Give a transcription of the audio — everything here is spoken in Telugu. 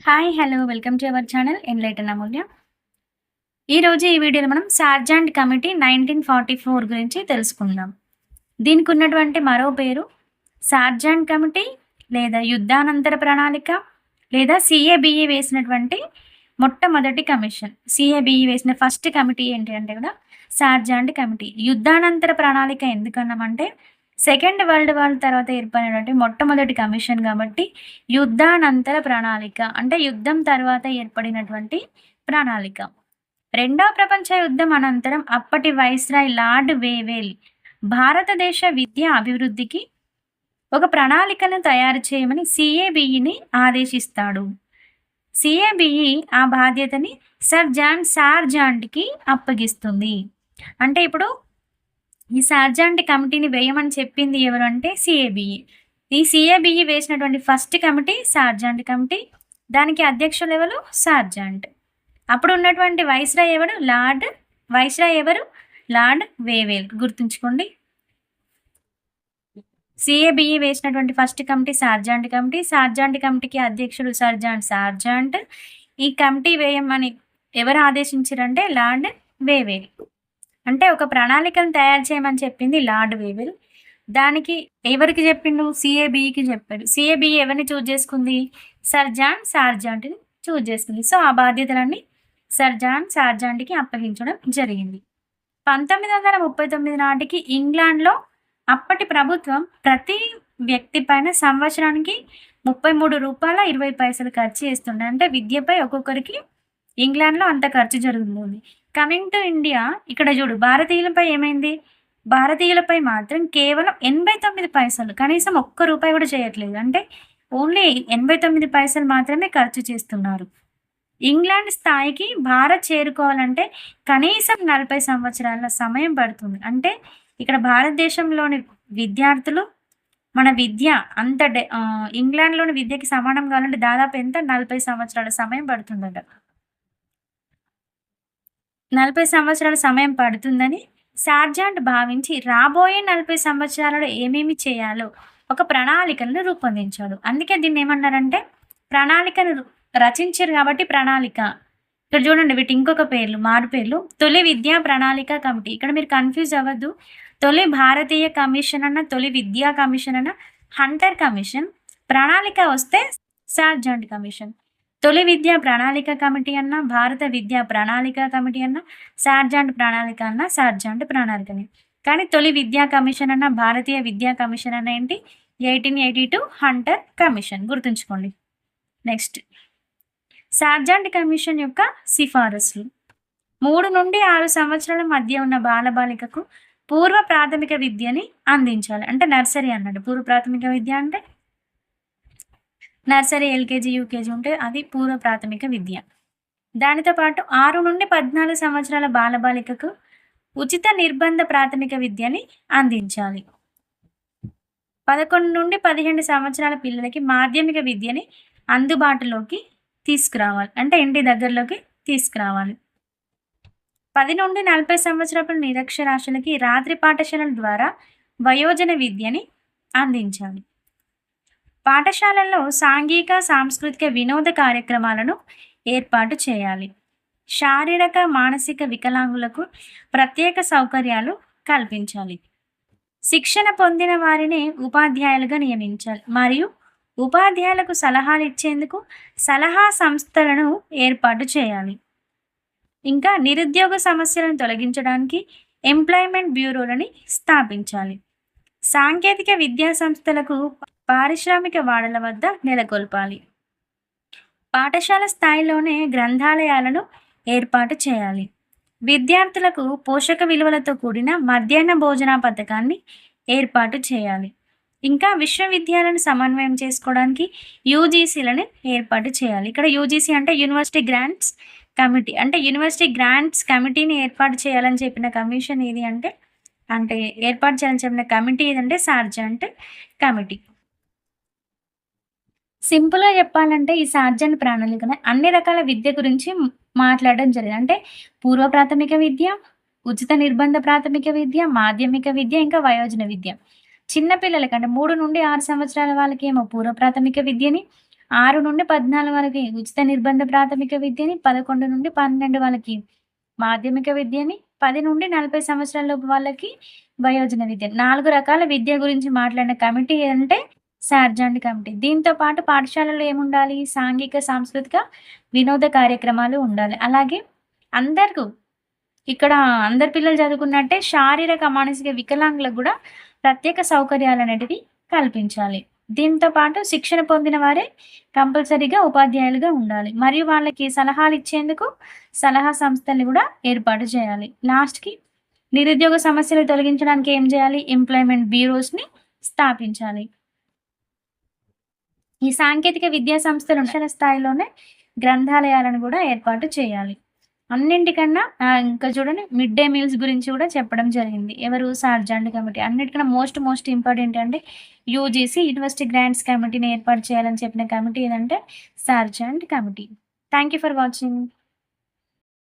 Hi hello welcome to our channel enlighten Amulya ఈరోజు ఈ వీడియోలో మనం Sargent committee nineteen forty four గురించి తెలుసుకుందాం. దీనికి ఉన్నటువంటి మరో పేరు సార్జాంట్ కమిటీ లేదా యుద్ధానంతర ప్రణాళిక లేదా సిఏబిఈ వేసినటువంటి మొట్టమొదటి commission. C A B E వేసిన ఫస్ట్ కమిటీ ఏంటి అంటే కూడా సార్జాంట్ కమిటీ యుద్ధానంతర ప్రణాళిక ఎందుకన్నామంటే సెకండ్ వరల్డ్ వార్ తర్వాత ఏర్పడినటువంటి మొట్టమొదటి కమిషన్ కాబట్టి యుద్ధానంతర ప్రణాళిక అంటే యుద్ధం తర్వాత ఏర్పడినటువంటి ప్రణాళిక. రెండవ ప్రపంచ యుద్ధం అనంతరం అప్పటి వైస్రాయ్ లార్డ్ వేవేల్ భారతదేశ విద్య అభివృద్ధికి ఒక ప్రణాళికను తయారు చేయమని సిఏబిఈని ఆదేశిస్తాడు. సిఏబిఈ ఆ బాధ్యతని సర్ జాన్ సార్జాంట్కి అప్పగిస్తుంది. అంటే ఇప్పుడు ఈ సార్జాంట్ కమిటీని వేయమని చెప్పింది ఎవరు అంటే సిఏబిఈ. ఈ సిఏబిఈ వేసినటువంటి ఫస్ట్ కమిటీ సార్జాంట్ కమిటీ దానికి అధ్యక్షులు ఎవరు? సార్జాంట్ అప్పుడు ఉన్నటువంటి వైస్రాయ్ ఎవరు? లార్డ్ వైస్రాయ్ ఎవరు? Lord Wavell. గుర్తుంచుకోండి. సిఏబిఈ వేసినటువంటి first committee Sargent committee Sargent కమిటీకి అధ్యక్షుడు సర్జాంట్ సార్జాంట్ ఈ కమిటీ వేయమని ఎవరు ఆదేశించారంటే లార్డ్ వేవేల్. అంటే ఒక ప్రణాళికను తయారు చేయమని చెప్పింది లార్డ్ వేవిల్. దానికి ఎవరికి చెప్పిండు? సిఏబిఈకి చెప్పాడు. సిఏబిఈ ఎవరిని చూజ్ చేసుకుంది? సర్జాన్ సార్జాంట్ని చూజ్ చేసుకుంది. సో ఆ బాధ్యతలన్నీ సర్జాన్ సార్జాంట్కి అప్పగించడం జరిగింది. పంతొమ్మిది వందల ముప్పై తొమ్మిది నాటికి ఇంగ్లాండ్లో అప్పటి ప్రభుత్వం ప్రతి వ్యక్తి పైన సంవత్సరానికి ముప్పై మూడు రూపాయల ఇరవై పైసలు ఖర్చు చేస్తుండే. అంటే విద్యపై ఒక్కొక్కరికి ఇంగ్లాండ్లో అంత ఖర్చు జరుగుతుంది. కమింగ్ టు ఇండియా ఇక్కడ చూడు భారతీయులపై ఏమైంది? భారతీయులపై మాత్రం కేవలం ఎనభై తొమ్మిది పైసలు కనీసం ఒక్క రూపాయి కూడా చేయట్లేదు. అంటే ఓన్లీ ఎనభై తొమ్మిది పైసలు మాత్రమే ఖర్చు చేస్తున్నారు. ఇంగ్లాండ్ స్థాయికి భారత్ చేరుకోవాలంటే కనీసం నలభై సంవత్సరాల సమయం పడుతుంది. అంటే ఇక్కడ భారతదేశంలోని విద్యార్థులు మన విద్య అంత ఇంగ్లాండ్లోని విద్యకి సమానం కావాలంటే దాదాపు ఎంత? నలభై సంవత్సరాల సమయం పడుతుందంట. నలభై సంవత్సరాల సమయం పడుతుందని సార్జాంట్ భావించి రాబోయే నలభై సంవత్సరాలలో ఏమేమి చేయాలో ఒక ప్రణాళికను రూపొందించాడు. అందుకే దీన్ని ఏమన్నారంటే ప్రణాళికను రచించారు కాబట్టి ప్రణాళిక. ఇక్కడ చూడండి వీటి ఇంకొక పేర్లు మారు పేర్లు. తొలి విద్యా ప్రణాళిక కమిటీ. ఇక్కడ మీరు కన్ఫ్యూజ్ అవ్వద్దు. తొలి భారతీయ కమిషన్ అన్న తొలి విద్యా కమిషన్ అన్న హంటర్ కమిషన్. ప్రణాళిక వస్తే సార్జాంట్ కమిషన్. తొలి విద్యా ప్రణాళిక కమిటీ అన్న భారత విద్యా ప్రణాళిక కమిటీ అన్న సార్జాంట్ ప్రణాళిక అన్న సార్జాంట్ ప్రణాళికని. కానీ తొలి విద్యా కమిషన్ అన్న భారతీయ విద్యా కమిషన్ అన్న ఏంటి? Eighteen eighty two Hunter commission. గుర్తుంచుకోండి. నెక్స్ట్. సార్జాంట్ కమిషన్ యొక్క సిఫారసులు. మూడు నుండి ఆరు సంవత్సరాల మధ్య ఉన్న బాలబాలికకు పూర్వ ప్రాథమిక విద్యని అందించాలి. అంటే నర్సరీ అన్నాడు పూర్వ ప్రాథమిక విద్య అంటే నర్సరీ ఎల్కేజీ యూకేజీ ఉంటే అది పూర్వ ప్రాథమిక విద్య. దానితో పాటు ఆరు నుండి పద్నాలుగు సంవత్సరాల బాలబాలికకు ఉచిత నిర్బంధ ప్రాథమిక విద్యని అందించాలి. పదకొండు నుండి పదిహేను సంవత్సరాల పిల్లలకి మాధ్యమిక విద్యని అందుబాటులోకి తీసుకురావాలి. అంటే ఇంటి దగ్గరలోకి తీసుకురావాలి. పది నుండి నలభై సంవత్సరాల నిరక్షరాస్యులకి రాత్రి పాఠశాలల ద్వారా వయోజన విద్యని అందించాలి. పాఠశాలల్లో సాంఘిక సాంస్కృతిక వినోద కార్యక్రమాలను ఏర్పాటు చేయాలి. శారీరక మానసిక వికలాంగులకు ప్రత్యేక సౌకర్యాలు కల్పించాలి. శిక్షణ పొందిన వారిని ఉపాధ్యాయులుగా నియమించాలి. మరియు ఉపాధ్యాయులకు సలహాలు ఇచ్చేందుకు సలహా సంస్థలను ఏర్పాటు చేయాలి. ఇంకా నిరుద్యోగ సమస్యలను తొలగించడానికి ఎంప్లాయ్మెంట్ బ్యూరోలని స్థాపించాలి. సాంకేతిక విద్యా సంస్థలకు పారిశ్రామిక వాడల వద్ద నెలకొల్పాలి. పాఠశాల స్థాయిలోనే గ్రంథాలయాలను ఏర్పాటు చేయాలి. విద్యార్థులకు పోషక విలువలతో కూడిన మధ్యాహ్న భోజన పథకాన్ని ఏర్పాటు చేయాలి. ఇంకా విశ్వవిద్యాలయాలను సమన్వయం చేసుకోవడానికి యూజీసీలను ఏర్పాటు చేయాలి. ఇక్కడ యూజీసీ అంటే యూనివర్సిటీ గ్రాంట్స్ కమిటీ. అంటే యూనివర్సిటీ గ్రాంట్స్ కమిటీని ఏర్పాటు చేయాలని చెప్పిన కమిషన్ ఏది అంటే అంటే ఏర్పాటు చేయాలని చెప్పిన కమిటీ ఏదంటే సార్జెంట్ కమిటీ. సింపుల్గా చెప్పాలంటే ఈ సార్జన్ ప్రణాళిక అన్ని రకాల విద్య గురించి మాట్లాడడం జరిగింది. అంటే పూర్వ ప్రాథమిక విద్య ఉచిత నిర్బంధ ప్రాథమిక విద్య మాధ్యమిక విద్య ఇంకా వయోజన విద్య. చిన్నపిల్లలకి అంటే మూడు నుండి ఆరు సంవత్సరాల వాళ్ళకి ఏమో పూర్వ ప్రాథమిక విద్యని ఆరు నుండి పద్నాలుగు వాళ్ళకి ఉచిత నిర్బంధ ప్రాథమిక విద్యని పదకొండు నుండి పన్నెండు వాళ్ళకి మాధ్యమిక విద్యని పది నుండి నలభై సంవత్సరాల లోపు వాళ్ళకి వయోజన విద్య నాలుగు రకాల విద్య గురించి మాట్లాడిన కమిటీ అంటే సార్జండ్ కమిటీ. దీంతో పాటు పాఠశాలలో ఏముండాలి? సాంఘిక సాంస్కృతిక వినోద కార్యక్రమాలు ఉండాలి. అలాగే అందరికీ ఇక్కడ అందరి పిల్లలు చదువుకున్నట్టే శారీరక మానసిక వికలాంగులకు కూడా ప్రత్యేక సౌకర్యాలు అనేటివి కల్పించాలి. దీంతో పాటు శిక్షణ పొందిన వారే కంపల్సరీగా ఉపాధ్యాయులుగా ఉండాలి. మరియు వాళ్ళకి సలహాలు ఇచ్చేందుకు సలహా సంస్థల్ని కూడా ఏర్పాటు చేయాలి. లాస్ట్కి నిరుద్యోగ సమస్యలు తొలగించడానికి ఏం చేయాలి? ఎంప్లాయ్మెంట్ బ్యూరోస్ని స్థాపించాలి. ఈ సాంకేతిక విద్యా సంస్థలు ఉన్నత స్థాయిలోనే గ్రంథాలయాలను కూడా ఏర్పాటు చేయాలి. అన్నింటికన్నా ఇంకా చూడండి మిడ్ డే మీల్స్ గురించి కూడా చెప్పడం జరిగింది. ఎవరు సార్జాండ్ కమిటీ అన్నిటికన్నా మోస్ట్ మోస్ట్ ఇంపార్టెంట్ అంటే యూజీసీ యూనివర్సిటీ గ్రాంట్స్ కమిటీని ఏర్పాటు చేయాలని చెప్పిన కమిటీ ఏదంటే Sargent committee. Thank you for watching